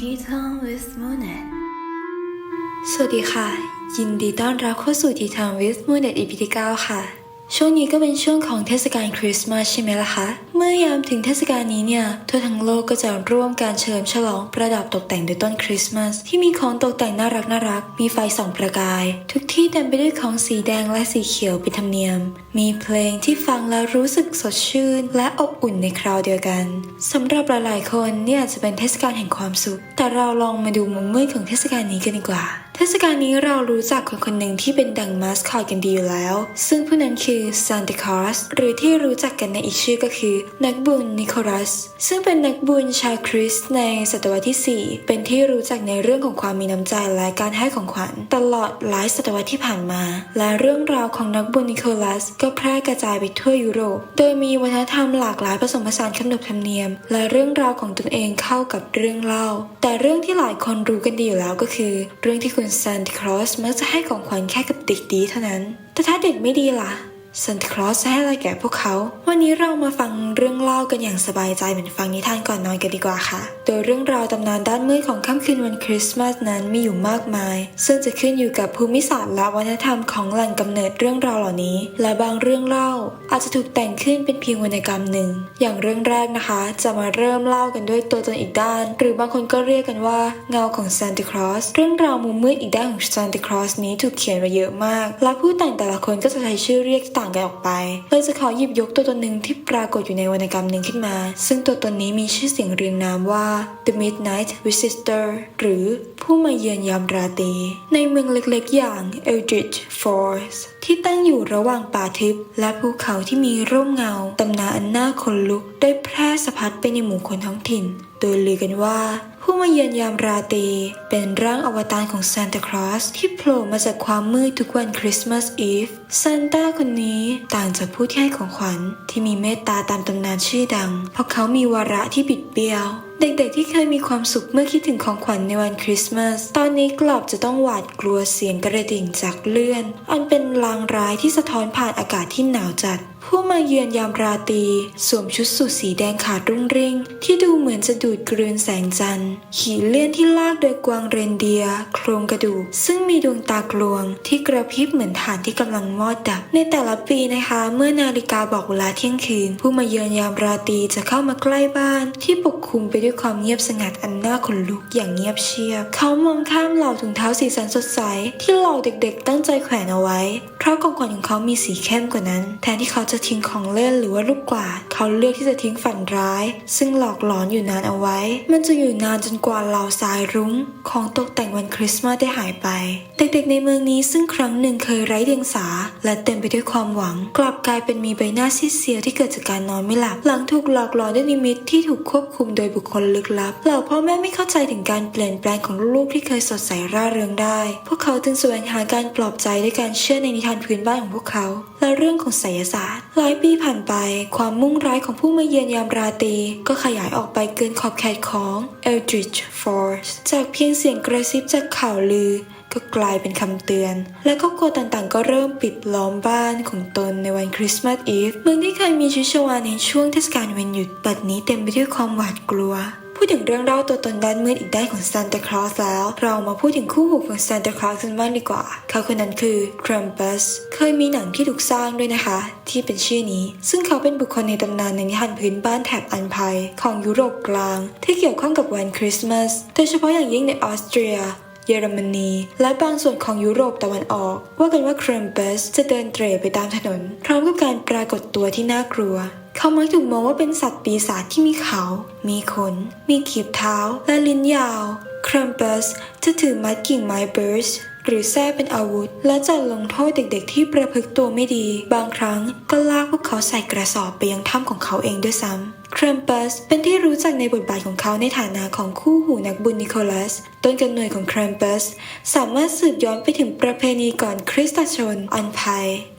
Tea Time with Moonet สวัสดีค่ะ ยินดีต้อนรับเข้าสู่ทีทางวิสมูเน็ตอีพีที่9ค่ะ ช่วงนี้ก็เป็นช่วงของเทศกาลคริสต์มาสใช่ไหมล่ะคะ เมื่อยามถึงเทศกาลนี้เนี่ยทั่วทั้งโลกก็จะร่วมการเฉลิมฉลองประดับตกแต่งด้วยต้นคริสต์มาสที่มีของตกแต่งน่ารักน่ารัก มีไฟส่องประกาย ทุกที่เต็มไปด้วยของสีแดงและสีเขียวเป็นธรรมเนียม มีเพลงที่ฟังแล้วรู้สึกสดชื่น และอบอุ่นในคราวเดียวกันสำหรับหลายๆคนเนี่ยจะเป็นเทศกาลแห่งความสุข แต่เราลองมาดูมุมมืดของเทศกาลนี้กันดีกว่า เทศกาลนี้เรารู้จักคนคนหนึ่งที่เป็นดังมาสคอตกันดีอยู่แล้ว ซึ่งผู้นั้นคือซานติคอสหรือที่รู้จักกันในอีกชื่อก็คือ นักบุญนิโคลัส ซึ่งเป็นนักบุญชาวคริสต์ในศตวรรษที่ 4 เป็นที่รู้จักในเรื่องของความมีน้ำใจและการให้ของขวัญ ตลอดหลายศตวรรษที่ผ่านมา และเรื่องราวของนักบุญนิโคลัส ก็แพร่กระจายไปทั่วยุโรป โดยมีวัฒนธรรมหลากหลายผสมผสานขนบธรรมเนียม และเรื่องราวของตนเองเข้ากับเรื่องเล่า แต่เรื่องที่หลายคนรู้กันดีอยู่แล้วก็คือ เรื่องที่คุณซานตาคลอสมักจะให้ของขวัญแค่กับเด็กดีเท่านั้น แต่ถ้าเด็กไม่ดีล่ะ ซันตาคลอสจะให้อะไรแก่พวกเขา วันนี้เรามาฟังเรื่องเล่ากันอย่างสบายใจเหมือนฟังนิทานก่อนนอนกันดีกว่าค่ะ โดยเรื่องราวตำนานด้านมืดของค่ำคืนวันคริสต์มาสนั้นมีอยู่มากมาย ซึ่งจะขึ้นอยู่กับภูมิศาสตร์และวัฒนธรรมของแหล่งกำเนิดเรื่องราวเหล่านี้ และบางเรื่องเล่า อาจจะถูกแต่งขึ้นเป็นเพียงวรรณกรรมหนึ่ง อย่างเรื่องแรกนะคะ จะมาเริ่มเล่ากันด้วยตัวตนอีกด้าน หรือบางคนก็เรียกกันว่าเงาของซานติคลอสเรื่องราวมุมมืดอีกด้านของซานติคลอสนี้ถูกเขียนไว้เยอะมาก และผู้แต่งแต่ละคนก็จะใช้ชื่อเรียกต่างกันออกไปเลยจะขอหยิบยกตัวตนหนึ่งที่ปรากฏอยู่ในวรรณกรรมหนึ่งขึ้นมา ซึ่งตัวตนนี้มีชื่อเสียงเรียงนามว่า The Midnight Visitor หรือผู้มาเยือนยามราตรีในเมืองเล็กๆ อย่าง Eldritch Falls ที่ตั้งอยู่ระหว่างป่าทึบ และภูเขาที่มีร่มเงา ตำนานอันน่าขนลุกได้แพร่สะพัดไปในหมู่คนท้องถิ่น โดยลือกันว่า ผู้มาเยือนยามราตรีเป็นร่างอวตารของซานตาคลอสที่โผล่มาจากความมืดทุกวันคริสต์มาสอีฟซานต้าคนนี้ต่างจากผู้ที่ให้ของขวัญที่มีเมตตาตามตำนานชื่อดัง เพราะเขามีวาระที่บิดเบี้ยว เด็กๆที่เคยมีความสุขเมื่อคิดถึงของขวัญในวันคริสต์มาส ตอนนี้กลับจะต้องหวาดกลัวเสียงกระดิ่งจากเลื่อน อันเป็นลางร้ายที่สะท้อนผ่านอากาศที่หนาวจัด ผู้มาเยือนยามราตรีสวมชุดสูทสีแดงขาดรุ่งริ่ง ที่ดูเหมือนจะดูดกลืนแสงจันทร์ ขี่เลื่อนที่ลากโดยกวางเรนเดียร์โครงกระดูก ซึ่งมีดวงตากลวง ที่กระพริบเหมือนฐานที่กำลังมอดดับ ในแต่ละปีนะคะ เมื่อนาฬิกาบอกเวลาเที่ยงคืน ผู้มาเยือนยามราตรีจะเข้ามาใกล้บ้าน ที่ปกคลุมไปด้วยความเงียบสงัดอันน่าขนลุกอย่างเงียบเชียบ เขามองข้ามเหล่าถุงเท้าสีสันสดใส ที่เหล่าเด็กๆ ตั้งใจแขวนเอาไว้ เพราะของขวัญของเขามีสีเข้มกว่านั้น แทนที่เขาจะทิ้งของเล่นหรือว่าลูกกวาดเขาเลือกที่จะทิ้งฝันร้าย ซึ่งหลอกหลอนอยู่นานเอาไว้ มันจะอยู่นานจนกว่าเหล่าสายรุ้ง ของตกแต่งวันคริสต์มาสได้หายไป เด็กๆ ในเมืองนี้ซึ่งครั้งหนึ่งเคยไร้เดียงสา และเต็มไปด้วยความหวัง กลับกลายเป็นมีใบหน้าซีดเซียวที่เกิดจากการนอนไม่หลับ หลังถูกหลอกหลอนด้วยนิมิตที่ถูกควบคุมโดยบุคคลลึกลับ เหล่าพ่อแม่ไม่เข้าใจถึงการเปลี่ยนแปลงของลูกๆที่เคยสดใสร่าเริงได้ พวกเขาจึงแสวงหาการปลอบใจด้วยการเชื่อในนิทานพื้นบ้านของพวกเขา และเรื่องของไสยศาสตร์ หลายปีผ่านไป ความมุ่งร้ายของผู้มาเยือนยามราตรีก็ขยายออกไปเกินขอบเขตของ Eldritch Force จากเพียงเสียงกระซิบจากข่าวลือ ก็กลายเป็นคำเตือน และครอบครัวต่างๆ ก็เริ่มปิดล้อมบ้านของตนในวันคริสต์มาสอีฟเมืองที่เคยมีชีวิตชีวาในช่วงเทศกาลวันหยุดบัดนี้เต็มไปด้วยความหวาดกลัวพูดถึงเรื่องเล่าตัวตนด้านมืดอีกด้านของซานตาคลอสแล้ว เรามาพูดถึงคู่หูของซานตาคลอสกันบ้างดีกว่า เขาคนนั้นคือครัมปัสเคยมีหนังที่ถูกสร้างด้วยนะคะ ที่เป็นชื่อนี้ ซึ่งเขาเป็นบุคคลในตำนานในนิทานพื้นบ้านแถบอันไพของยุโรปกลาง ที่เกี่ยวข้องกับวันคริสต์มาสโดยเฉพาะอย่างยิ่งในออสเตรีย เยอรมนี และบางส่วนของยุโรปตะวันออก ว่ากันว่าครัมปัสจะเดินเตร่ไปตามถนน พร้อมกับการปรากฏตัวที่น่ากลัว เขามักถูกมองว่าเป็นสัตว์ปีศาจที่มีเขา มีขน มีกีบเท้า และลิ้นยาวครัมปัสจะถือมัดกิ่งไม้เบิร์สหรือแส้เป็นอาวุธ และจะลงโทษเด็กๆที่ประพฤติตัวไม่ดี บางครั้งก็ลากพวกเขาใส่กระสอบไปยังถ้ำของเขาเองด้วยซ้ำครัมปัสเป็นที่รู้จักในบทบาทของเขาในฐานะของคู่หูนักบุญนิโคลัส ต้นกำเนิดของครัมปัสสามารถสืบย้อนไปถึงประเพณีก่อนคริสตชนอันไพ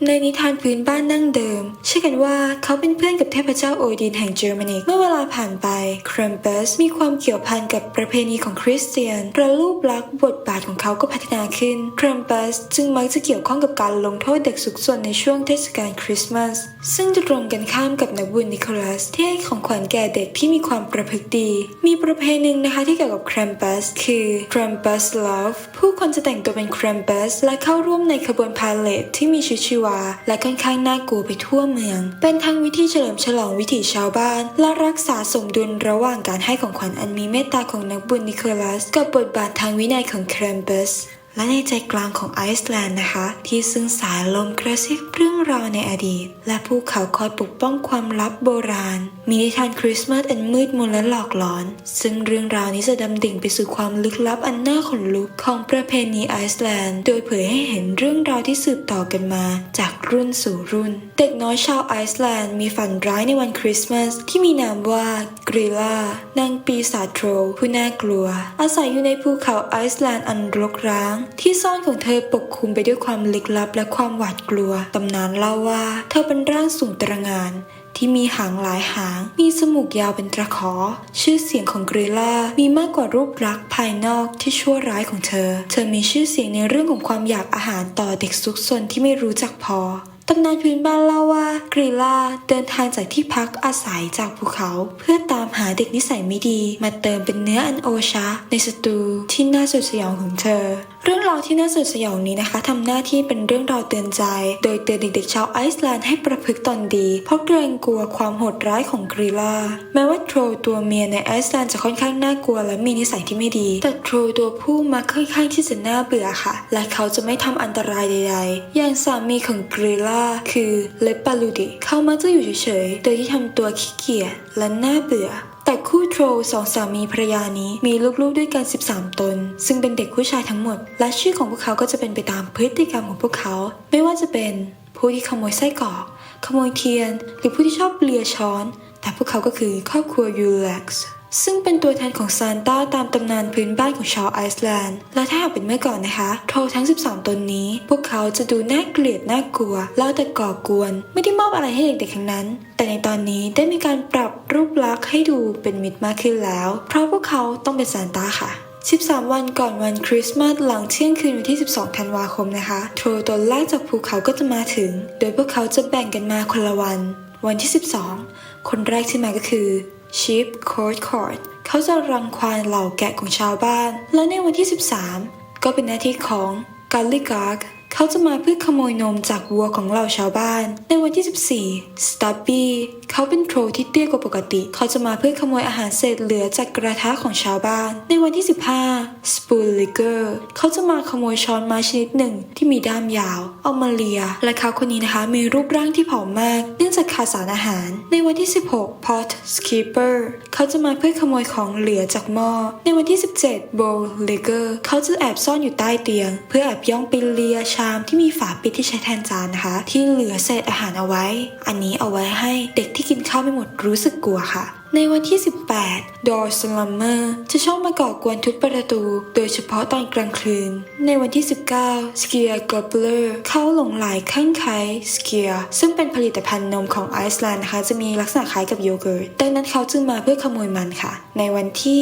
ในนิทานพื้นบ้านนั่งเดิม เชื่อกันว่าเขาเป็นเพื่อนกับเทพเจ้าโอดินแห่งเยอรมนีเมื่อเวลาผ่านไปครัมปัสมีความเกี่ยวพันกับประเพณีของคริสเตียนและรูปลักษณ์บทบาทของเขาก็พัฒนาขึ้นครัมปัสจึงมักจะเกี่ยวข้องกับการลงโทษเด็กสุกซนในช่วงเทศกาลคริสต์มาสซึ่งจะตรงกันข้ามกับนักบุญนิโคลัสที่ให้ของขวัญแก่เด็กที่มีความประพฤติดี มีประเพณีหนึ่งนะคะที่เกี่ยวกับครัมปัสคือ Krampus Love ผู้คนจะแต่งตัวเป็นครัมปัสและเข้าร่วมในขบวนพาเลทที่มีชีวิตชีวา และค่อนข้างน่ากลัวไปทั่วเมือง เป็นทั้งวิธีเฉลิมฉลองวิถีชาวบ้าน และรักษาสมดุลระหว่างการให้ของขวัญอันมีเมตตาของนักบุญนิโคลัส กับบทบาททางวินัยของครัมปัส และในใจกลางของไอซ์แลนด์นะคะ ที่ซึ่งสายลมกระซิบเรื่องราวในอดีต และภูเขาคอยปกป้องความลับโบราณ มีนิทานคริสต์มาสอันมืดมนและหลอกหลอน ซึ่งเรื่องราวนี้จะดำดิ่งไปสู่ความลึกลับอันน่าขนลุกของประเพณีไอซ์แลนด์ โดยเผยให้เห็นเรื่องราวที่สืบต่อกันมา จากรุ่นสู่รุ่น เด็กน้อยชาวไอซ์แลนด์มีฝันร้ายในวันคริสต์มาสที่มีนามว่ากริล่านางปีศาจโทรผู้น่ากลัว อาศัยอยู่ในภูเขาไอซ์แลนด์อันรกร้างที่ซ่อนของเธอปกคลุมไปด้วยความลึกลับและความหวาดกลัว ตำนานเล่าว่า เธอเป็นร่างสูงตระหงานที่มีหางหลายหาง มีจมูกยาวเป็นตะขอ ชื่อเสียงของกริล่า มีมากกว่ารูปลักษณ์ภายนอกที่ชั่วร้ายของเธอ เธอมีชื่อเสียงในเรื่องของความอยากอาหารต่อเด็กซุกซนที่ไม่รู้จักพอตำนานพื้นบ้านเล่าว่ากริลล่าเดินทางจากที่พักอาศัยจากภูเขา เพื่อตามหาเด็กนิสัยไม่ดี มาเติมเป็นเนื้ออันโอชะ ในสตูที่น่าสยดสยองของเธอ เรื่องราวที่น่าสยดสยองนี้นะคะทำหน้าที่เป็นเรื่องราวเตือนใจ โดยเตือนเด็กๆชาวไอซ์แลนด์ให้ประพฤติตนดี เพราะเกรงกลัวความโหดร้ายของกริล่าแม้ว่าโทรตัวเมียในไอซ์แลนด์จะค่อนข้างน่ากลัวและมีนิสัยที่ไม่ดี แต่โทรตัวผู้มักค่อนข้างที่จะน่าเบื่อค่ะ และเขาจะไม่ทำอันตรายใดๆ อย่างสามีของกริล่าคือเลปปาลูดิเขามักจะอยู่เฉยๆโดยที่ทำตัวขี้เกียจและน่าเบื่อ แต่คู่โทรสองสามีภรรยานี้มีลูกๆด้วยกัน 13 ตน ซึ่งเป็นเด็กผู้ชายทั้งหมด และชื่อของพวกเขาก็จะเป็นไปตามพฤติกรรมของพวกเขา ไม่ว่าจะเป็นผู้ที่ขโมยไส้กรอก ขโมยเทียน หรือผู้ที่ชอบเลียช้อน แต่พวกเขาก็คือครอบครัวยูเล็กซ์ ซึ่งเป็นตัวแทนของซานต้าตามตำนานพื้นบ้านของชาวไอซ์แลนด์ และถ้าหากเป็นเมื่อก่อนนะคะโทรทั้ง13ตนนี้ พวกเขาจะดูน่าเกลียดน่ากลัวเล่าแต่ก่อกวน ไม่ได้มอบอะไรให้เด็กๆทั้งนั้น แต่ในตอนนี้ได้มีการปรับรูปลักษณ์ให้ดูเป็นมิตรมากขึ้นแล้ว เพราะพวกเขาต้องเป็นซานต้าค่ะ13 วันก่อนวันคริสต์มาสหลังเที่ยงคืนวันที่ 12 ธันวาคมนะคะโทรตนแรกจากภูเขาก็จะมาถึง โดยพวกเขาจะแบ่งกันมาคนละวัน วันที่ 12 คนแรกที่มาก็คือ Sheep Court Court เขาจะรังควานเหล่าแกะของชาวบ้าน และในวันที่ 13 ก็เป็นหน้าที่ของ g a l l y g a r g เขาจะมาเพื่อขโมยนมจากวัวของเหล่าชาวบ้าน ในวันที่ 14 Stubby เขาเป็นโทรที่เตี้ยกว่าปกติ เขาจะมาเพื่อขโมยอาหารเศษเหลือจากกระทะของชาวบ้าน ในวันที่ 15 Spooliger เขาจะมาขโมยช้อนไม้ชนิดหนึ่งที่มีด้ามยาว เอามาเลีย และเขาคนนี้นะคะมีรูปร่างที่ผอมมาก เนื่องจากขาดสารอาหาร ในวันที่ 16 Pot Skipper เขาจะมาเพื่อขโมยของเหลือจากหม้อ ในวันที่ 17 Bowl Ligger เขาจะแอบซ่อนอยู่ใต้เตียง เพื่อแอบย่องไปเลียชามที่มีฝาปิดที่ใช้แทนจานนะคะ ที่เหลือเศษอาหารเอาไว้ อันนี้เอาไว้ให้เด็กที่กินข้าวไม่หมดรู้สึกกลัวค่ะ ในวันที่ 18 Door Slammer จะชอบมาก่อกวนทุบประตู โดยเฉพาะตอนกลางคืน ในวันที่ 19 Skier Gobbler เขาหลงไหลข้างไคล้ Skier ซึ่งเป็นผลิตภัณฑ์นมของไอซ์แลนด์นะคะจะมีลักษณะคล้ายกับโยเกิร์ต ดังนั้นเขาจึงมาเพื่อขโมยมันค่ะ ในวันที่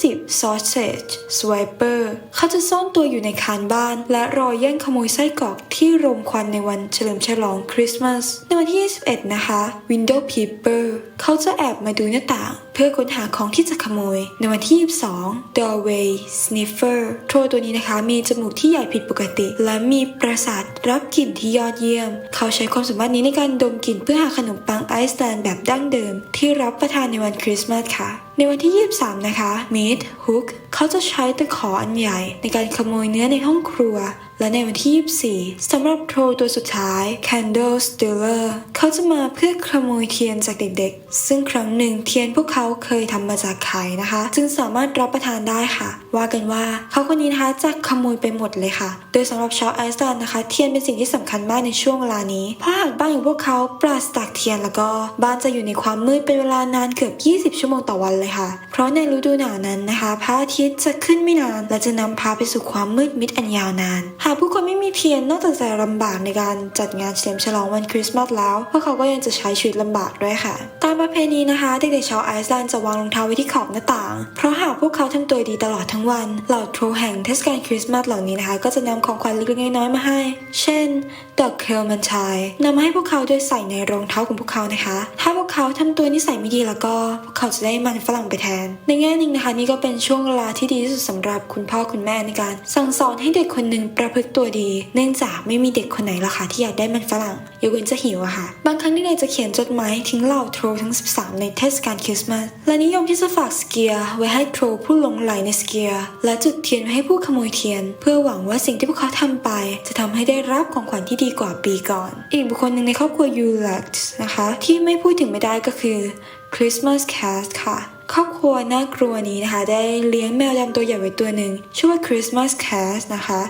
20 Sausage Swiper เขาจะซ่อนตัวอยู่ในคานบ้าน และรอแย่งขโมยไส้กรอกที่รมควันในวันเฉลิมฉลองคริสต์มาส ในวันที่ 21 นะคะ Window Peeper เขาจะแอบมาดูหน้าต่างเพื่อค้นหาของที่จะขโมย ในวันที่ 22 Doorway Sniffer โทรตัวนี้นะคะ มีจมูกที่ใหญ่ผิดปกติ และมีประสาทรับกลิ่นที่ยอดเยี่ยม เขาใช้ความสามารถนี้ในการดมกลิ่นเพื่อหาขนมปังไอซ์แลนด์แบบดั้งเดิม ที่รับประทานในวันคริสต์มาสค่ะในวันที่ 23 นะคะ Meat Hook เขาจะใช้ตะขออันใหญ่ ในการขโมยเนื้อในห้องครัว และในวันที่ 24 สำหรับโทรตัวสุดท้าย Candle Stealer เขาจะมาเพื่อขโมยเทียนจากเด็กๆ ซึ่งครั้งหนึ่งเทียนพวกเขาเคยทำมาจากไข่นะคะ จึงสามารถรับประทานได้ค่ะ ว่ากันว่าเขาคนนี้นะคะจะขโมยไปหมดเลยค่ะ โดยสำหรับชาวไอซ์แลนด์นะคะ เทียนเป็นสิ่งที่สำคัญมากในช่วงเวลานี้ เพราะหากบ้านของพวกเขาปราศจากเทียนแล้วก็บ้านจะอยู่ในความมืดเป็นเวลานานเกือบ 20 ชั่วโมงต่อวันเลยค่ะ เพราะในฤดูหนาวนั้นนะคะพระอาทิตย์จะขึ้นไม่นาน และจะนำพาไปสู่ความมืดมิดอันยาวนาน หากผู้คนไม่มีเทียนนอกจากจะลำบากในการจัดงานเฉลิมฉลองวันคริสต์มาสแล้วพวกเขาก็ยังจะใช้ชีวิตลำบากด้วยค่ะ ตามประเพณีนะคะเด็กๆชาวไอซ์แลการจะวางรองเท้าไว้ที่ขอบหน้าต่าง เพราะหากพวกเขาทำตัวดีตลอดทั้งวันเหล่าโทรแห่งเทศกาลคริสต์มาสเหล่านี้นะคะ ก็จะนำของขวัญเล็กๆน้อยๆมาให้ เช่นดอกเคลมันชายนำมาให้พวกเขาโดยใส่ในรองเท้าของพวกเขานะคะ ถ้าพวกเขาทำตัวนิสัยไม่ดีแล้วก็ พวกเขาจะได้มันฝรั่งไปแทน ในแง่หนึ่งนะคะนี่ก็เป็นช่วงเวลาที่ดีที่สุดสำหรับคุณพ่อคุณแม่ในการ สั่งสอนให้เด็กคนหนึ่งประพฤติตัวดี เนื่องจากไม่มีเด็กคนไหนละค่ะที่อยากได้มันฝรั่งยกเว้นจะหิวอะค่ะ บางครั้งที่นายจะเขียนจดหมายทิ้งเหล่าโทรทั้ง 13 ในเทศกาลคริสต์มาสและนิยมที่จะฝากสเกียร์ไว้ให้โทรผู้หลงไหลในสเกียร์และจุดเทียนไว้ให้ผู้ขโมยเทียน เพื่อหวังว่าสิ่งที่พวกเขาทำไป จะทำให้ได้รับของขวัญที่ดีกว่าปีก่อน อีกบุคคลหนึ่งในครอบครัวยูลักนะคะ ที่ไม่พูดถึงไม่ได้ก็คือ Christmas Cat ค่ะ ครอบครัวน่ากลัวนี้นะคะ ได้เลี้ยงแมวดำตัวใหญ่ไว้ตัวหนึ่งชื่อว่า Christmas Cat นะคะ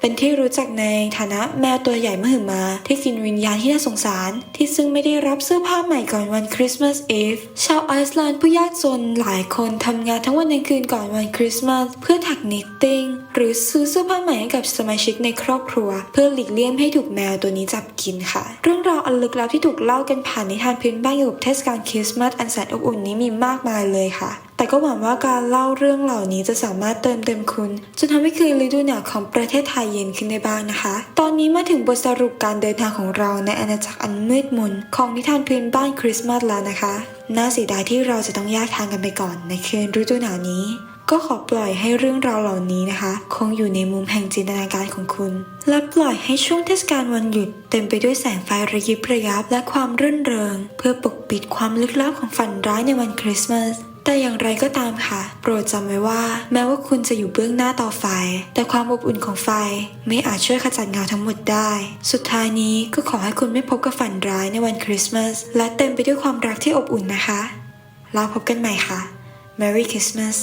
เป็นที่รู้จักในฐานะแมวตัวใหญ่มหึมา ที่กินวิญญาณที่น่าสงสาร ที่ซึ่งไม่ได้รับเสื้อผ้าใหม่ก่อนวันคริสต์มาสอีฟชาวไอซ์แลนด์ผู้ยากจนหลายคนทำงานทั้งวันทั้งคืนก่อนวันคริสต์มาสเพื่อถักนิตติ้งหรือซื้อเสื้อผ้าใหม่ให้กับสมาชิกในครอบครัว เพื่อหลีกเลี่ยงให้ถูกแมวตัวนี้จับกินค่ะ เรื่องราวอันลึกลับที่ถูกเล่ากันผ่านนิทานพื้นบ้านเกี่ยวกับเทศกาลคริสต์มาสอันแสนอบอุ่นนี้มีมากมายเลยค่ะ แต่ก็หวังว่าการเล่าเรื่องเหล่านี้จะสามารถเติมเต็มคุณจนทำให้คืนฤดูหนาวของประเทศไทยเย็นขึ้นได้บ้างนะคะ ตอนนี้มาถึงบทสรุปการเดินทางของเราในอาณาจักรอันมืดมนของนิทานพื้นบ้านคริสต์มาสแล้วนะคะ น่าเสียดายที่เราจะต้องแยกทางกันไปก่อนในคืนฤดูหนาวนี้ก็ขอปล่อยให้เรื่องราวเหล่านี้นะคะ คงอยู่ในมุมแห่งจินตนาการของคุณ และปล่อยให้ช่วงเทศกาลวันหยุด เต็มไปด้วยแสงไฟระยิบระยับและความรื่นเริง เพื่อปกปิดความลึกลับของฝันร้ายในวันคริสต์มาส แต่อย่างไรก็ตามค่ะ โปรดจำไว้ว่า แม้ว่าคุณจะอยู่เบื้องหน้าต่อไฟ แต่ความอบอุ่นของไฟไม่อาจช่วยขจัดเงาทั้งหมดได้ สุดท้ายนี้ก็ขอให้คุณไม่พบกับฝันร้ายในวันคริสต์มาสและเต็มไปด้วยความรักที่อบอุ่นนะคะ แล้วพบกันใหม่ค่ะ Merry Christmas